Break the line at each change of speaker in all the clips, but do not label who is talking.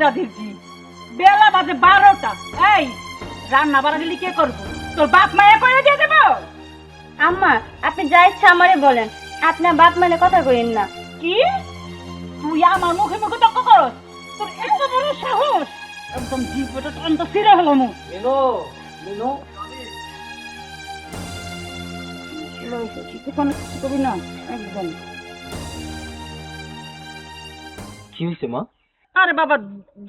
জাতির জি বেলা বাজে বারোটা। এই রান্না বাড়া দিলি কে করব? তোর বাপ মায়া করে দিয়ে দেবো?
আম্মা আপনি যা ইচ্ছা আমারে বলেন। আপনার বাপ মানে কথা কইেন না।
কি? তুই আমার মুখে মুখে তর্ক করস? তোর এত বড় সাহস? একদম জিভটা টানতে ছিঁড়ে হলো মুখ।
মিনু মিনু। কি হয়েছে মা?
আরে বাবা,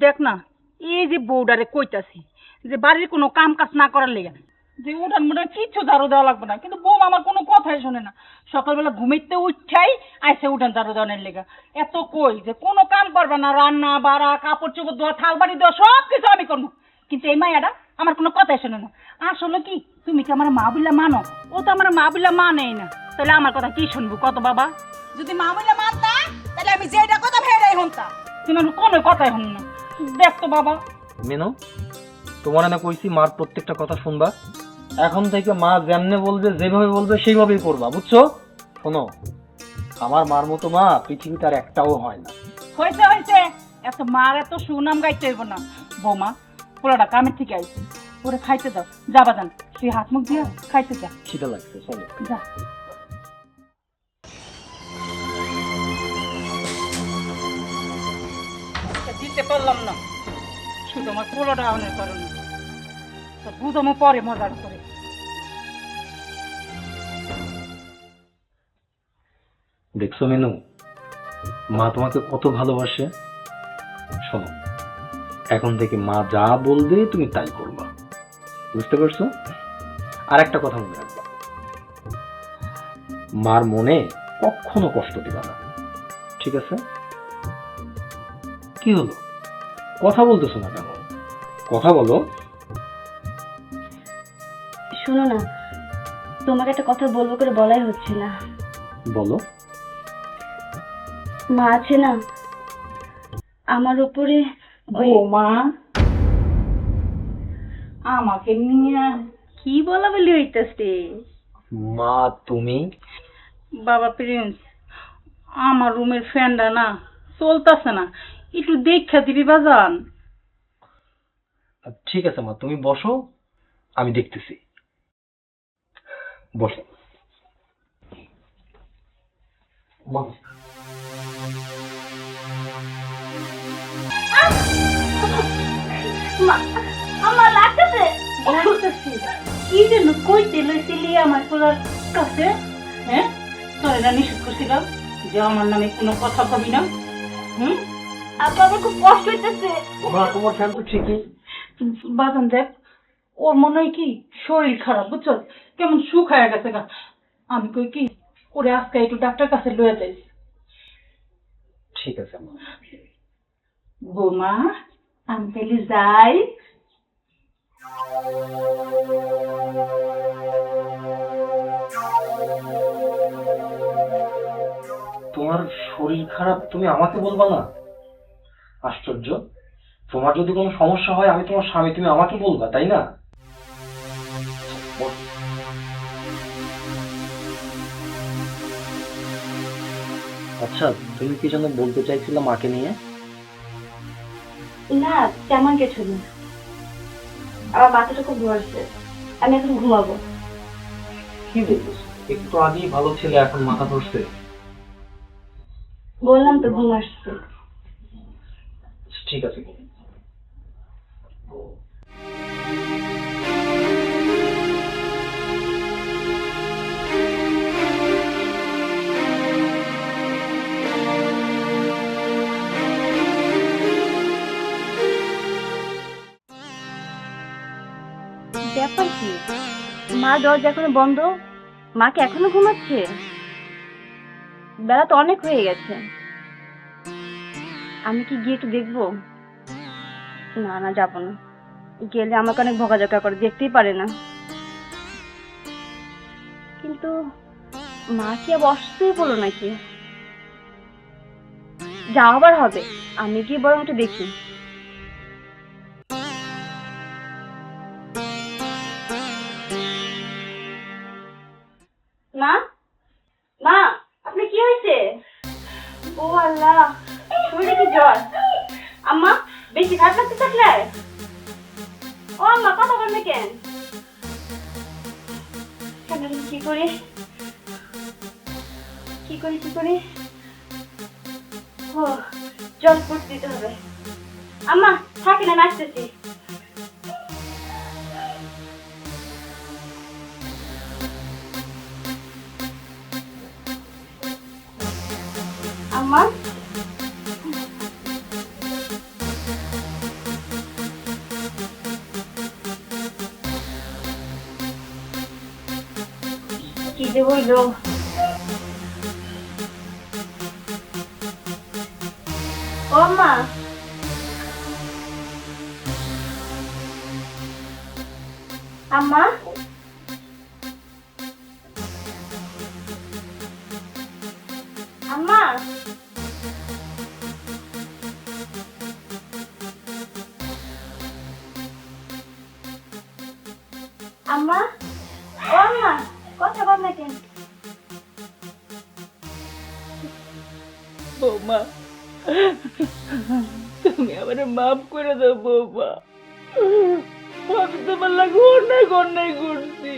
দেখ না, এই যে বউডারে কইতাছি যে বাড়ির কোনো কাম কাজ না করার লেগে যে উঠান মুঠান কিচ্ছু ঝাড়ু দেওয়া লাগবে না, কিন্তু বউ আমার কোনো কথাই শোনে না। সকালবেলা ঘুমাইতে উঠাই আইসে উঠান ঝাড়ু দেওয়ার লেগে। এত কই যে কোনো কাম করবে না, রান্না বাড়া কাপড় চোপড় দেওয়া থাল বাড়ি দেওয়া সব কিছু আমি করব। কিন্তু এই মায়াটা আমার কোনো কথাই শোনে না। আসলে কি, তুমি কি আমার মা বললে মানো? ও তো আমার মা বললে মানেই না। তাহলে আমার কথা কি শুনব? কত বাবা?
যদি মা বলে মানতা, তাহলে আমি যেটা কথা ভেড়াই হন্তা
তুমি আমার কোনো কথাই শুন না। দেখ তো বাবা।
মিনু তোমার না কইছি মার প্রত্যেকটা কথা শুনবা। এখন থেকে মা যেমনে বলবে যেভাবে বলবে সেইভাবেই করবা বুঝছ? শোনো আমার মার মতো মা পৃথিবীতে আর একটাও হয় না।
হয়েছে হয়েছে। এত মার এত সুনাম গাইতে হইব না। বৌমা পোলাটা কামের থেকে আইছি। ওরে খাইতে দাও। যাবা যান। তুই হাত মুখ দিয়া খাইতে যা।
খিদে লাগছে চলো।
যা। দিতে পারলাম না। শুধু আমার পোলাটা আনের কারণে তো পরে মজার করে।
দেখছ মিনু? মা তোমাকে কত ভালোবাসে? শোনো, এখন থেকে মা যা বলবে তুমি তাই করবা। বুঝতে পারছ? আর একটা কথা মনে রাখবা। মার মনে কখনো কষ্ট দিবা না। ঠিক আছে? কি হলো? কথা বলতেছো না কেন? কথা বলো।
শোনো না তোমাকে একটা কথা বলব করে বলাই হচ্ছে না।
বলো।
মা আছে না? আমার উপরে ওই
বৌমা আমাকে নিয়ে
কি বলা বলি হইতাছে?
মা তুমি?
বাবা প্রিন্স আমার রুমের ফ্যানটা না চলতেছে না। একটু দেখা দিবি বাজান।
ঠিক আছে মা। তুমি বসো আমি দেখতেছি। বসো। মা।
আমার লাগতেছে। কি যেন কইতে লইছিলি আমার কাছে?
হ্যাঁ? তোর এটা নিষেধ করছিলাম যে আমার নামে কোনো কথা কবি না। হুম?
আপা আমার খুব কষ্ট হইতেছে।
মা তোমার ফ্যান তো ঠিকই।
বাজান দেখ ওর মনে হয় কি শরীর খারাপ বুঝছ? কেমন শুকায় গেছে গা। আমি কই কি ওরে আজকে একটু ডাক্তার কাছে লয়ে যাই।
ঠিক আছে
বৌমা আমি তাহলে যাই।
তোমার শরীর খারাপ তুমি আমাকে বলবা না? আশ্চর্য। তোমার যদি কোনো সমস্যা হয় আমি তোমার স্বামী তুমি আমাকে বলবা তাই না? আচ্ছা তুমি কি যেন বলতে চাইছিলে মাকে নিয়ে?
না তেমন কিছু না। আমার মাথাটা খুব ধরছে আমি এখন ঘুমাবো।
কি বলতেছো একটু আগেই ভালো ছেলে এখন মাথা ধরছে
বললাম তো ঘুম আসছে।
ঠিক আছে।
ব্যাপার কি? মা দরজা এখনও বন্ধ? মা কি এখনও ঘুমাচ্ছে? বেলা তো অনেক হয়ে গেছে। আমি কি গিয়ে একটু দেখব? না না, যাব না। গেলে আমাকে অনেক ভোগাজোকা করে, দেখতেই পারে না। কিন্তু মা কি আর অসুস্থই বলো নাকি? যা আবার হবে। আমি গিয়ে বরং একটু দেখি। ও আম্মা কথা বলবে কেন? কি করি? কি করি কি করি? ও জল ফুট দিতে হবে। আম্মা আম্মা? হইল ও মা। আম্মা। আম্মা। আম্মা। ও আম্মা কথা বল না কেন?
বৌমা, তুমি আমার মাফ করে দাও বৌমা। আমি তোমার লাগে অন্যায় অন্যায় করছি।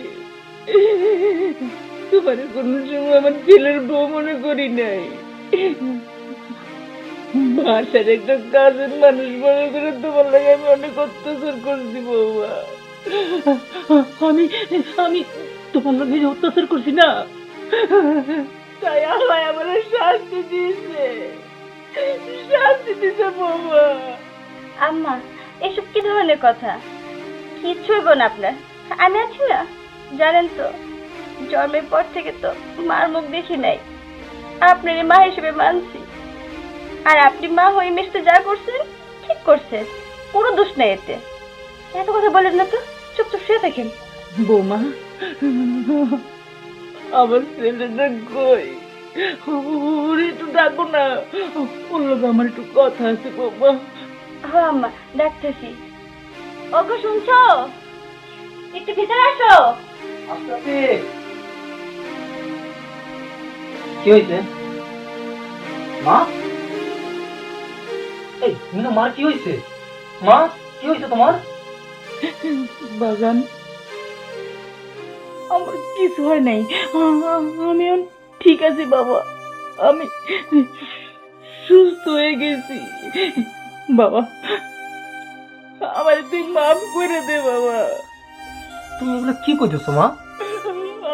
তোমার কোনো সময় আমার ছেলের বউ মনে করি নাই। বাসার একটা কাজের মানুষ মনে করে তোমার লাগে আমি অনেক অত্যাচার করছি বৌমা। আমি আমি তোমার লাগে যে অত্যাচার করছি না। তাই আল্লাহ আমার শাস্তি দিয়েছে। শাস্তি দিয়েছে বৌমা
আম্মা এসব কি ধরনের কথা? কিচ্ছু হইব না আপনার। আমি আছি না। জানেন তো জন্মের পর থেকে তো মার মুখ দেখি নাই। আপনার মা হিসেবে মানছি। আর আপনি মা হয়ে মিশতে যা করছেন ঠিক করছেন। কোনো দোষ নেই এতে। এত কথা বলেন না তো চুপ চুপ শুয়ে থাকেন।
বৌমা আমার ছেলেটা কই? ওরে একটু ডাকো না। ওর লোক আমার একটু কথা আছে বৌমা।
হ্যাঁ আম্মা ডাকতেছি। ওগো শুনছো? একটু ভিতরে আসো।
আস্তে। কি হয়েছে মা? এই মিনু মার কি হয়েছে মা কি হয়েছে তোমার?
বাগান। আমার কিছু হয় নাই। আমি ঠিক আছি বাবা। আমি সুস্থ হয়ে গেছি। বাবা আমার তুই মাফ করে দে বাবা।
তুমি এগুলো কি করতেছো মা?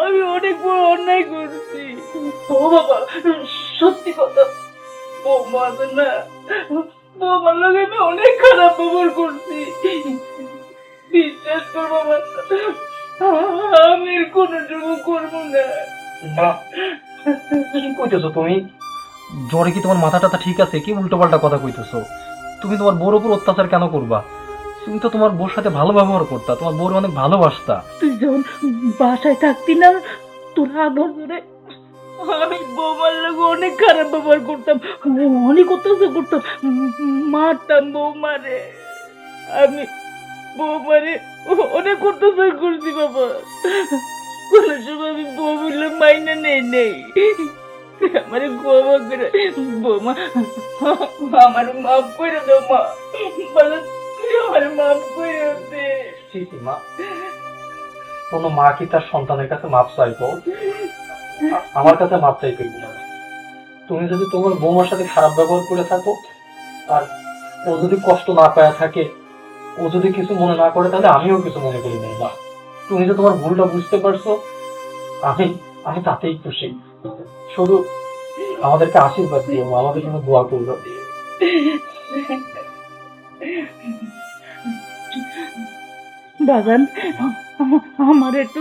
আমি অনেক বড় অন্যায় করছি। ও বাবা সত্যি কথা। বৌমা না বৌমার লগে আমি অনেক খারাপ ব্যবহার করছি। বিশ্বাস কর বাবা আমি কোনোটুকু করব না।
কি কইতেছো তুমি? জ্বরে কি তোমার মাথা টাথা ঠিক আছে? কি উল্টো পাল্টা কথা কইতেছো? তুমি তোমার বউর উপর অত্যাচার কেন করবা? তুমি তো তোমার বউর সাথে ভালো ব্যবহার করতা তোমার বউর অনেক ভালোবাসতা।
তুই যখন বাসায় থাকতি না তোর আগর ধরে আমি বৌমার লোক অনেক খারাপ ব্যবহার করতাম অনেক অত্যাচার করতাম। মারতাম বৌমারে আমি বৌমারে অনেক অত্যাচার করছি বাবা। কোনো সময় আমি বউ বললে মাইনে নেই নেই। আমার করে আমার মাফ করে দাও মা। বলো, আমার মাফ করে দে।
মা। মা কি তার সন্তানের কাছে মাপ চাইব? আমার কাছে মাপ চাইতে তুমি যদি তোমার বৌমার সাথে খারাপ ব্যবহার করে থাকো, আর ও যদি কষ্ট না পায় থাকে ও যদি কিছু মনে না করে, তাহলে আমিও কিছু মনে করি নাই মা তুমি যে তোমার ভুলটা বুঝতে পারছ, আমি আমি তাতেই খুশি। শুধু আমাদেরকে আশীর্বাদ দিয়ে আমাদের জন্য দোয়া করল
বাগান, আমার একটু